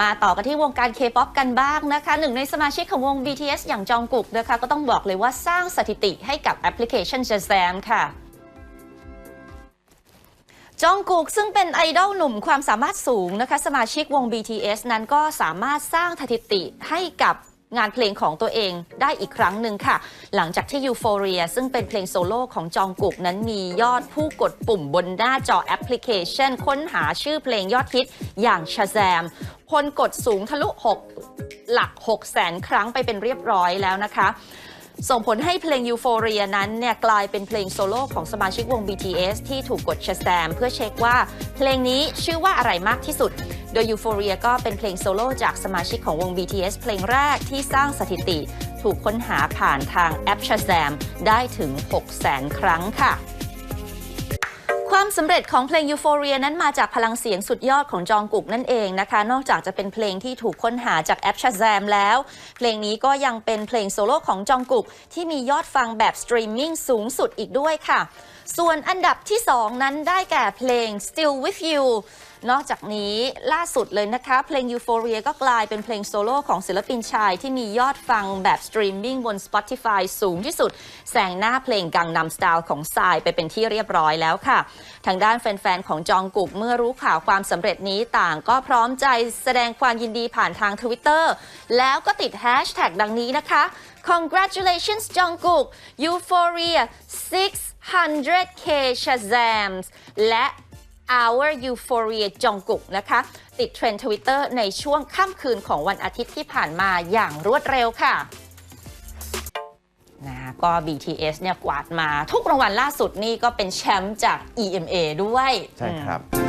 มาต่อกันที่วงการ K-POP กันบ้างนะคะ หนึ่งในสมาชิกของวง BTS อย่างจองกุกนะคะ ก็ต้องบอกเลยว่าสร้างสถิติให้กับแอปพลิเคชัน Shazam ค่ะจองกุกซึ่งเป็นไอดอลหนุ่มความสามารถสูงนะคะ สมาชิกวง BTS นั้นก็สามารถสร้างสถิติให้กับ งานเพลงของตัวเองได้อีกครั้งหนึ่งค่ะ หลังจากที่ Euphoria ซึ่งเป็นเพลงโซโล่ของจองกุกนั้นมียอดผู้กดปุ่มบนหน้าจอแอปพลิเคชัน ค้นหาชื่อเพลงยอดฮิตอย่าง Shazam คนกดสูงทะลุ 6 หลัก6แสนครั้งไปเป็นเรียบร้อยแล้วนะคะ ส่งผลให้เพลง Euphoria นั้นเนี่ยกลายเป็นเพลงโซโล่ของสมาชิกวง BTS ที่ถูกกด Shazam เพื่อเช็คว่าเพลงนี้ชื่อว่าอะไรมากที่สุด โดย Euphoria ก็เป็นเพลงโซโล่จากสมาชิกของวง BTS เพลงแรกที่สร้างสถิติ ถูกค้นหาผ่านทางแอป Shazam ได้ถึง 600,000 ครั้งค่ะ ความสำเร็จของเพลง Euphoria นั้นมาจากพลังเสียงสุดยอดของจองกุกนั่นเองนะคะ นอกจากจะเป็นเพลงที่ถูกค้นหาจากแอป Shazam แล้ว เพลงนี้ก็ยังเป็นเพลงโซโล่ของจองกุกที่มียอดฟังแบบสตรีมมิ่งสูงสุดอีกด้วยค่ะ ส่วนอันดับที่ 2 นั้นได้แก่เพลง Still With You นอกจากนี้ล่าสุดเลยนะคะ เพลง Euphoria ก็กลายเป็นเพลงโซโล่ของศิลปินชายที่มียอดฟังแบบสตรีมมิ่งบน Spotify สูงที่สุด แซงหน้าเพลงกังนำสไตล์ของทรายไปเป็นที่เรียบร้อยแล้วค่ะ ทางด้านแฟน ๆ ของจองกุกเมื่อรู้ข่าวความสำเร็จนี้ต่างก็พร้อมใจแสดงความยินดีผ่านทาง Twitter แล้วก็ติดแฮชแท็กดังนี้นะคะ Congratulations Jungkook Euphoria 600k Shazams และ Our Euphoria จองกุกนะคะ ติดเทรนด์ทวิตเตอร์ในช่วงค่ำคืนของวันอาทิตย์ที่ผ่านมาอย่างรวดเร็วค่ะนะก็ BTS เนี่ยกวาดมาทุกรางวัลล่าสุดนี่ก็เป็นแชมป์จาก EMA ด้วย ใช่ครับอืม